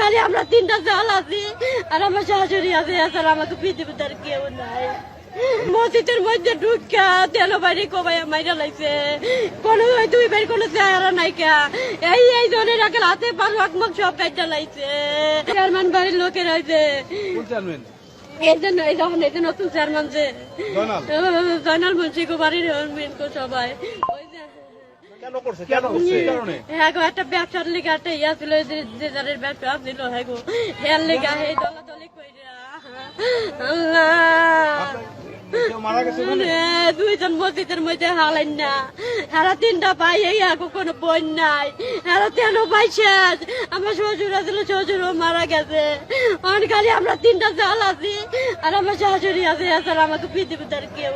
খালি আমরা তিনটা জাল আছি আর আমার শাশুড়ি আছে এছাড়া আমাকে পৃথিবীতে আর কেউ নাই। মসজিদের মধ্যে ঢুকা তেল বাড়ি কবাই মাইরা লাইছে। কোনো দুই বের কোনো চেহারা নাই কা। এই এই জনের রাখেল হাতে পারো আকমক সব কাজটা লাইছে। চেয়ারম্যান বাড়ির লোকের হয়েছে এই জন্য এই যখন এই যে নতুন চেয়ারম্যান যে জয়নাল। মুন্সি বাড়ির সবাই ওই যে কেন করছে কেন করছে এই কারণে হ্যাঁ গো একটা ব্যবসার লিগা একটা ইয়া ছিল যে যে যাদের ব্যবসা ছিল হ্যাঁ গো লিগা দলাদলি কইরা। আল্লাহ। দুইজন মসজিদের মধ্যে হালাইন না। হারা তিনটা ভাই এই আগো কোনো বোন নাই। হারা তেন ভাই শেষ। আমার শ্বশুর আছিল শ্বশুরও মারা গেছে। অনেক আমরা তিনটা জাল আছি আর আমার শাশুড়ি আছে আমাকে পৃথিবীতে কেউ